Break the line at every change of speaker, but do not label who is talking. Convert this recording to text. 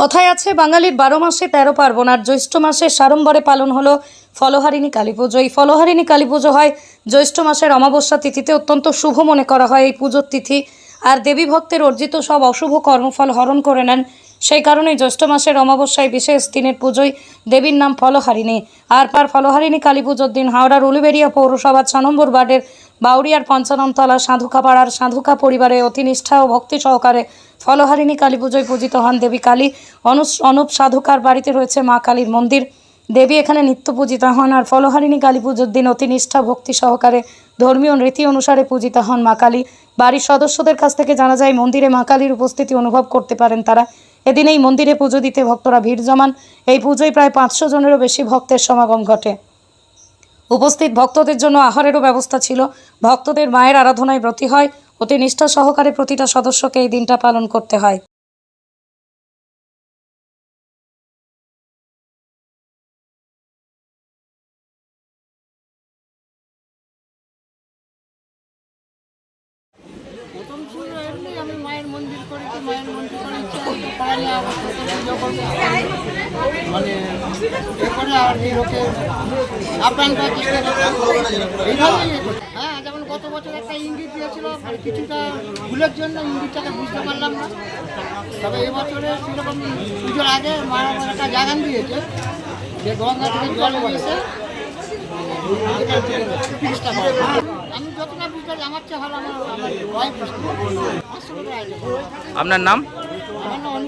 কথায় আছে, বাঙালির বারো মাসে তেরো পার্বণ আর জ্যৈষ্ঠ মাসে সাড়ম্বরে পালন হলো ফলহারিণী কালী পুজো। এই ফলহারিণী কালী পুজো হয় জ্যৈষ্ঠ মাসের অমাবস্যা তিথিতে অত্যন্ত শুভ মনে করা হয় এই পুজোর তিথি। আর দেবী ভক্তের অর্জিত সব অশুভ কর্মফল হরণ করে নেন সেই কারণেই জ্যৈষ্ঠ মাসের অমাবস্যায় বিশেষ দিনের পুজোয় দেবীর নাম ফলহারিণী। আর পার ফলহারিণী কালী পুজোর দিন হাওড়ার উলুবেড়িয়া পৌরসভার ছ নম্বর ওয়ার্ডের বাউরিয়ার পঞ্চাননতলা সাধুকা পাড়ার সাধুকা পরিবারে অতি নিষ্ঠা ও ভক্তি সহকারে ফলহারিণী কালী পুজোয় পূজিত হন দেবী কালী। অনুস অনুপ সাধুকার বাড়িতে রয়েছে মা কালীর মন্দির। দেবী এখানে নিত্য পূজিতা হন আর ফলহারিণী কালী পুজোর দিন অতি নিষ্ঠা ভক্তি সহকারে ধর্মীয় রীতি অনুসারে পূজিতা হন মা কালী। বাড়ির সদস্যদের কাছ থেকে জানা যায়, মন্দিরে মা কালীর উপস্থিতি অনুভব করতে পারেন তারা। এদিন এই মন্দিরে পুজো দিতে ভক্তরা ভিড় জমান। এই পুজোয় প্রায় পাঁচশো জনেরও বেশি ভক্তের সমাগম ঘটে। উপস্থিত ভক্তদের জন্য আহারেরও ব্যবস্থা ছিল। ভক্তদের মায়ের আরাধনায় ব্রতী হয়। অতি নিষ্ঠা সহকারে প্রতিটা সদস্যকে এই দিনটা পালন করতে হয়।
মায়ের মন্দির করেছি, মায়ের মন্দির করেছি। মানে আর হ্যাঁ যেমন গত বছর একটা ইঙ্গিত দিয়েছিল কিছুটা ভুলের জন্য ইঙ্গিতটাকে বুঝতে পারলাম না। তবে এবছরে সেরকম পুজোর আগে একটা জাগান দিয়েছে, যে গঙ্গা থেকে জল তিরিশটা আমি যতটা ভালো।
আপনার নাম
আমার নাম অনুপ সাধু।
মায়ের মহিমা ক্রমশ